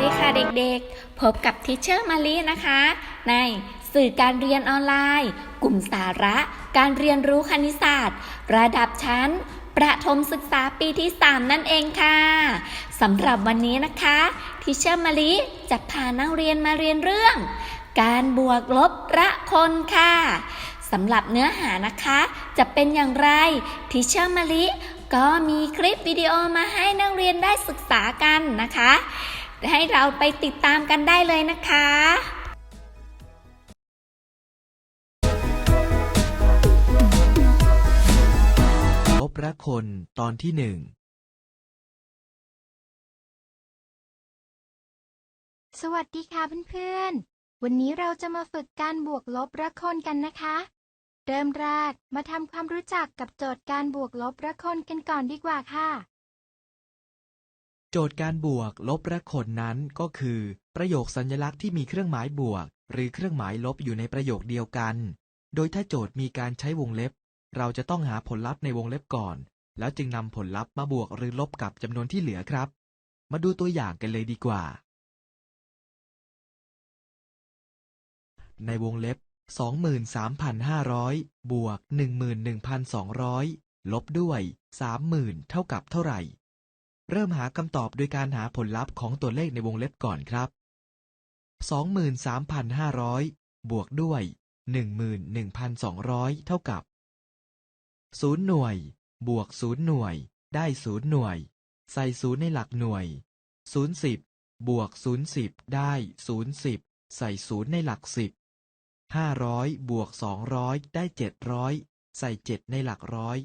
ดีค่ะเด็กๆ พบกับทิเชอร์มารีนะคะ ในสื่อการเรียนออนไลน์ กลุ่มสาระ การเรียนรู้คณิตศาสตร์ ระดับชั้น ประถมศึกษาปีที่ 3 นั่นเองค่ะสำหรับวันนี้นะคะทิเชอร์มารีจะพานักเรียนมาเรียนเรื่อง การบวกลบระคนค่ะสำหรับเนื้อหานะคะ จะเป็นอย่างไรทิเชอร์มารีก็มีคลิปวิดีโอมาให้นักเรียนได้ศึกษากันนะคะ ให้เราไปติดตามกันได้เลยนะคะลบรักคนตอนที่หนึ่งสวัสดีค่ะเพื่อนๆ วันนี้เราจะมาฝึกการบวกลบระคนกันนะคะ เริ่มแรกมาทำความรู้จักกับโจทย์การบวกลบระคนกันก่อนดีกว่าค่ะ โจทย์การบวกลบรักคนนั้นก็คือ ประโยคสัญลักษณ์ที่มีเครื่องหมายบวก หรือเครื่องหมายลบอยู่ในประโยคเดียวกัน โดยถ้าโจทย์มีการใช้วงเล็บ เราจะต้องหาผลลัพธ์ในวงเล็บก่อน แล้วจึงนำผลลัพธ์มาบวกหรือลบกับจำนวนที่เหลือครับ มาดูตัวอย่างกันเลยดีกว่า ในวงเล็บ 23,500 บวก 11,200 ลบด้วย 30,000 เท่ากับเท่าไหร่ เริ่มหาคำตอบโดยการหาผลลัพธ์ของตัวเลขในวงเล็บก่อนครับ 23,500 บวกด้วย 11,200 เท่ากับ 0 หน่วย บวก 0 หน่วย ได้ 0 หน่วย ใส่ 0 ในหลักหน่วย 0 10 บวก 0 10 ได้ 0 10 ใส่ 0 ในหลัก 10 500 บวก 200 ได้ 700 ใส่ 7 ในหลักร้อย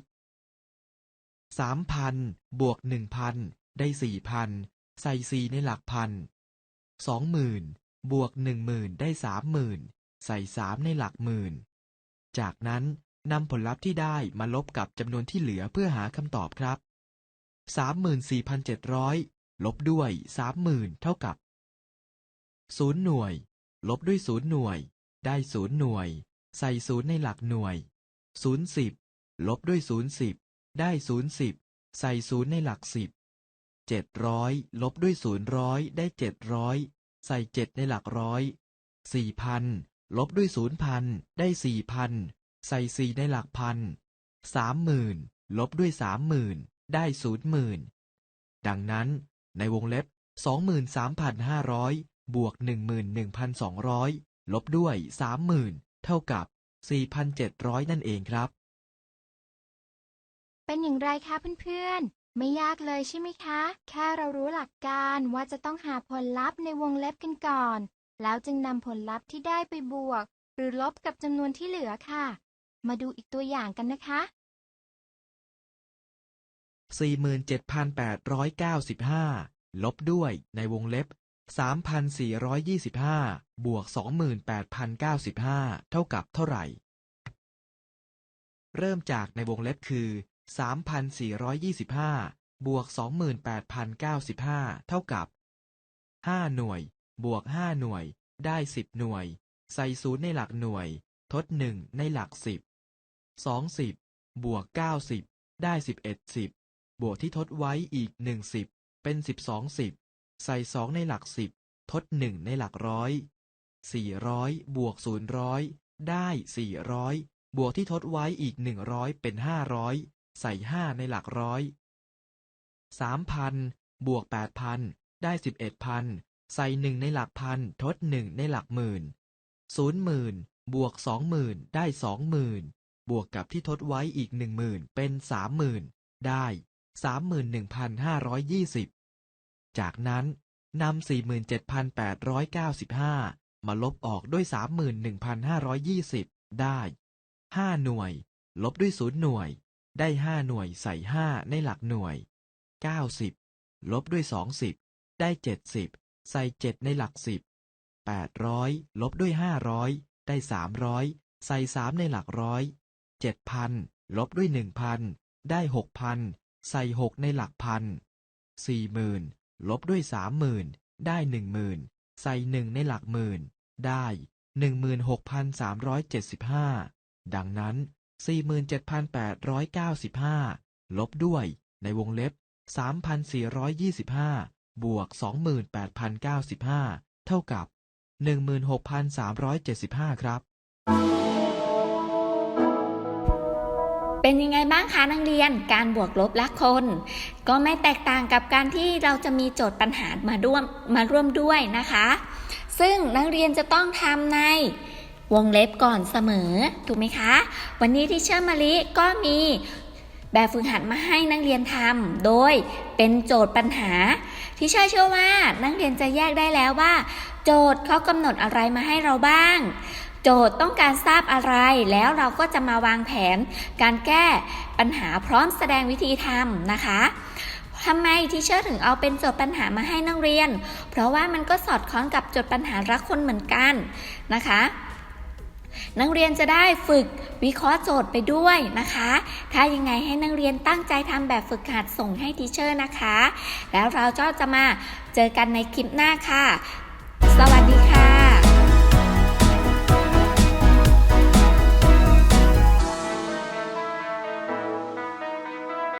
สามพันบวกหนึ่งพันได้สี่พันใส่สี่ในหลักพันสองหมื่นบวกหนึ่งหมื่นได้สามหมื่นใส่สามในหลักหมื่น จากนั้นนำผลลัพธ์ที่ได้มาลบกับจำนวนที่เหลือเพื่อหาคำตอบครับสามหมื่นสี่พันเจ็ดร้อยลบด้วยสามหมื่นเท่ากับศูนย์หน่วย ลบด้วยศูนย์หน่วย ได้ศูนย์หน่วย ใส่ศูนย์ในหลักหน่วยศูนย์สิบลบด้วยศูนย์สิบ ได้ศูนย์สิบใส่ศูนย์ในหลักสิบเจ็ดร้อยลบด้วยศูนย์ร้อยได้เจ็ดร้อยใส่เจ็ดในหลักร้อยสี่พันลบด้วยศูนย์พันได้สี่พันใส่สี่ในหลักพันสามหมื่นลบด้วยสามหมื่นได้ศูนย์หมื่นดังนั้นในวงเล็บสองหมื่นสามพันห้าร้อยบวกหนึ่งหมื่นหนึ่งพันสองร้อยลบด้วยสามหมื่นเท่ากับสี่พันเจ็ดร้อยนั่นเองครับ เป็นอย่างไรคะเพื่อนๆ ไม่ยากเลยใช่ไหมคะ แค่เรารู้หลักการว่าจะต้องหาผลลัพธ์ในวงเล็บกันก่อน แล้วจึงนำผลลัพธ์ที่ได้ไปบวก หรือลบกับจำนวนที่เหลือค่ะ มาดูอีกตัวอย่างกันนะคะ 47,895 ลบด้วยในวงเล็บ 3,425 บวก 28,095 เท่ากับเท่าไหร่ เริ่มจากในวงเล็บคือ 3,425 บวก 28,095 เท่ากับ 5 หน่วย บวก 5 หน่วย ได้ 10 หน่วย ใส่ศูนย์ในหลักหน่วย ทด 1 ในหลัก 10 20 บวก 90 ได้ 11 10 บวกที่ทดไว้อีก 1 10 เป็น 12 10 ใส่ 2 ในหลัก 10 ทด 1 ในหลักร้อย400 บวก000ได้ 400 บวกที่ทดไว้อีก 100 เป็น 500 ใส่ห้าในหลักร้อยสามพันบวกแปดพันได้สิบเอ็ดพันใส่หนึ่งในหลักพันทดหนึ่งในหลักหมื่นศูนย์หมื่นบวกสองหมื่นได้สองหมื่นบวกกับที่ทดไว้อีกหนึ่งหมื่นเป็นสามหมื่นได้สามหมื่นหนึ่งพันห้าร้อยยี่สิบจากนั้นนำสี่หมื่นเจ็ดพันแปดร้อยเก้าสิบห้ามาลบออกด้วยสามหมื่นหนึ่งพันห้าร้อยยี่สิบได้ห้าหน่วย ลบด้วยศูนย์หน่วย ได้5หน่วยใส่5ในหลักหน่วย90ลบด้วย20ได้70ใส่7ในหลัก10 800ลบด้วย500ได้300ใส่3ในหลักร้อย7,000ลบด้วย1,000ได้6,000ใส่6ในหลักพัน40,000ลบด้วย30,000ได้10,000ใส่1ในหลักหมื่นได้16,375ดังนั้น 47,895 ลบด้วย ในวงเล็บ 3,425 บวก 28,095 เท่ากับ 16,375 ครับ เป็นยังไงบ้างคะนักเรียน การบวกลบละคน ก็ไม่แตกต่างกับการที่เราจะมีโจทย์ปัญหามาร่วมมาร่วมด้วยนะคะ ซึ่งนักเรียนจะต้องทำใน วงเล็บก่อนเสมอ ถูกไหมคะ วันนี้ที่เชื่อมาลิก็มีแบบฝึกหัดมาให้นักเรียนทำโดยเป็นโจทย์ปัญหา ที่เชื่อเชื่อว่านักเรียนจะแยกได้แล้วว่า โจทย์เขากำหนดอะไรมาให้เราบ้าง โจทย์ต้องการทราบอะไรแล้วเราก็จะมาวางแผน การแก้ปัญหาพร้อมแสดงวิธีทำนะคะทำไมที่เชื่อถึงเอาเป็นโจทย์ปัญหามาให้นักเรียน เพราะว่ามันก็สอดคล้องกับโจทย์ปัญหารักคนเหมือนกันนะคะ นักเรียนจะได้ฝึกวิเคราะห์โจทย์ไปด้วยนะคะ ถ้ายังไงให้นักเรียนตั้งใจทำแบบฝึกหัดส่งให้ทีเชอร์นะคะ แล้วเราก็จะมาเจอกันในคลิปหน้าค่ะ สวัสดีค่ะ